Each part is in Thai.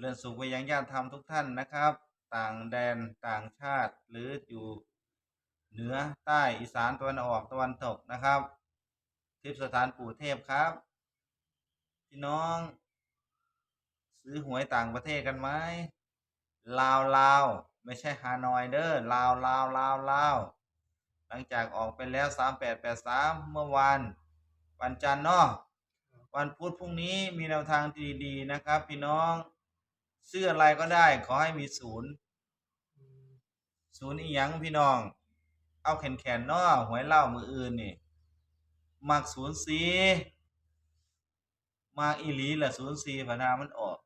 เริญสุขไปยังญาติธรรมทุกท่านนะครับ ต่างแดนต่างชาติหรืออยู่เหนือใต้อีสานตะวันออกตะวันตกนะครับทิพสถานปู่เทพครับพี่น้อง ซื้อหวยต่างประเทศกันไหมลาวลาวไม่ใช่ฮานอยเด้อลาวลาวลาวลาวหลังจากออกไปแล้วสามแปดแปดสามเมื่อวานวันจันทร์เนาะวันพุธพรุ่งนี้มีแนวทางดีๆนะครับ พี่น้อง ซื้ออะไรก็ได้ ขอให้มีศูนย์ศูนย์อีหยังพี่น้อง เอาแขนแขนๆเนาะหวยเล่ามืออื่นนี่มักศูนย์สีมากอีหลีละศูนย์สีพนามันออก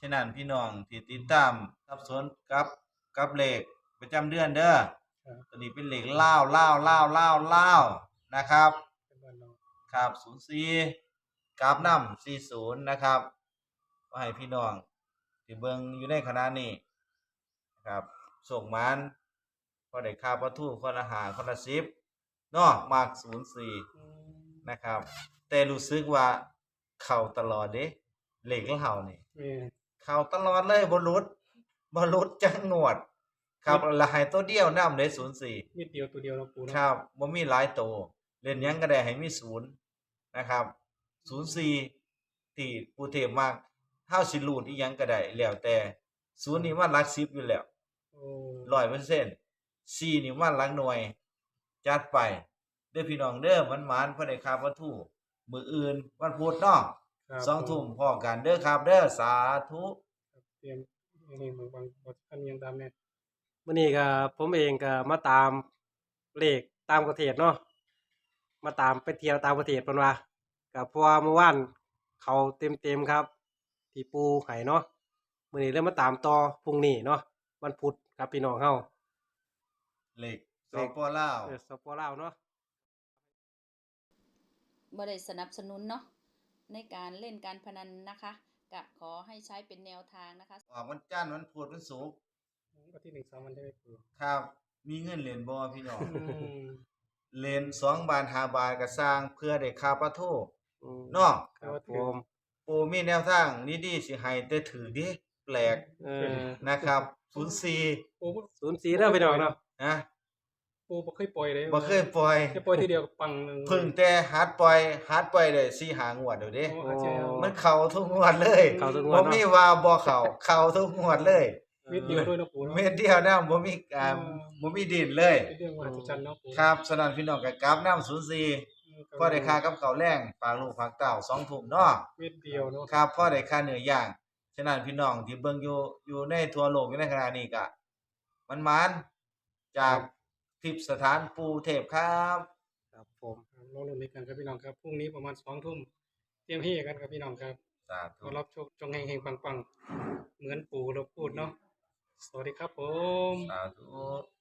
ฉะนั้นพี่น้องที่ติดตามทับสนกับกับเลขประจำเดือนเด้อครับตัวนี้เป็นเลขเล่าเล่าเล่าเล่าเล่านะครับเป็นบ้านเราครับศูนย์สี่กราฟน้ำสี่ศูนย์นะครับ ก็ให้พี่น้องที่เบิงอยู่ในคณะนี้นะครับส่งมันพอได้ค่าประทูคนละหาคนละสิบเนาะมากศูนย์สี่อืมนะครับ แต่รู้สึกว่าเข่าตลอดเด้เหล็กเข่านี่แม่นเข่าตลอดเลยบรุษบรุษจังงวดครับและให้ตัวเดียวน้ำเลยศูนย์สี่นิดเดียวตัวเดียวเราปูคเนาะรับบ่มีหลายโตวเล่นหยังก็ได้ให้มีศูนย์นะครับศูนย์สี่ที่ปูเทพมาก เฮาสิรูดอีหยังก็ได้แล้วแต่ศูนย์นี่มันหลัก10อยู่แล้วโอ้100%สี่นี่มันหลักหน่วย จัดไปเด้อพี่น้องเด้อมันหมานเพิ่นได้ค่าวัตถุมื้ออื่นวันพุธเนาะครับสองทุ่มพอกันเด้อครับเด้อสาธุ ครับเตรียมนี่บางบางบางท่านยังตามเนี่ยมื่อนี้ก็ผมเองก็มาตามเลขตามประเทศเนาะมาตามไปเที่ยวตามประเทศเพิ่นว่าก็เพราะว่าเมื่อวานเขาเต็มๆครับ ที่ปูไห้เนาะมื่อนี้เริ่มมาตามต่อพรุ่งนี้เนาะวันพุธครับพี่น้องเฮาเลขสเลองขปอลาวเออสปอลาวเนาะบ่ได้สนับสนุนเนาะในการเล่นการพนันนะคะกะขอให้ใช้เป็นแนวทางนะคะออกวันจันทร์วันพุธวันศุกร์วันที่หนึ่งสามวันใช่ไหมปูครับ มีเงินเหรียญบ่พี่น้องอืมเหรียญสองบาทห้าบาทก็สร้างเพื่อได้ค่าปะโทอืมเนาะครับผม ปูมีแนวทางนี้ดีสิให้แต่ถือดิแปลกเออนะครับ04ปูศูนย์สี่เด้อพี่น้องเนาะนะปูบ่เคยปล่อยเลยบ่เคยปล่อยแค่ปล่อยทีเดียวปังหนึ่งเพิ่งแต่หัดปล่อยหัดปล่อยได้4 5งวดเดี๋ยวเด้โอ้อาจารย์มันเข้าทุกงวดเลยเข้าทุกงวบ่ดเนาะ มีว่าบ่เข้าเข้าทุกงวดเลยนิดเดียวด้วยนะปูเนาะ เม็ดเดียวนะบ่มีอ่าอืมบ่มีดินเลย เป็นเรื่องมหัศจรรย์เนาะปูครับสนั่นพี่น้องกับกราฟน้ำ04อืม พ่อได้ค่ากับข้าวแรงฝากลูกฝากเต้า2ทุ่มเนาะ เม็ดเดียวเนาะครับพ่อได้ค่าเนื้อย่าง ฉะนั้นพี่น้องที่เบิ่งอยู่อยู่ในทั่วโลกอยู่ในขณะนี้ก็มันมันๆจากทิพย์สถานปูเทพครับ ครับผมครับรอลุ้นด้วยกันครับพี่น้องครับพรุ่งนี้ประมาณสองทุ่มเตรียมเฮกันครับพี่น้องครับสาขธุอรับโชคจงเฮงๆปังๆเหมือนปู่เราพูดเนาะสวัสดีครับผม สาธุ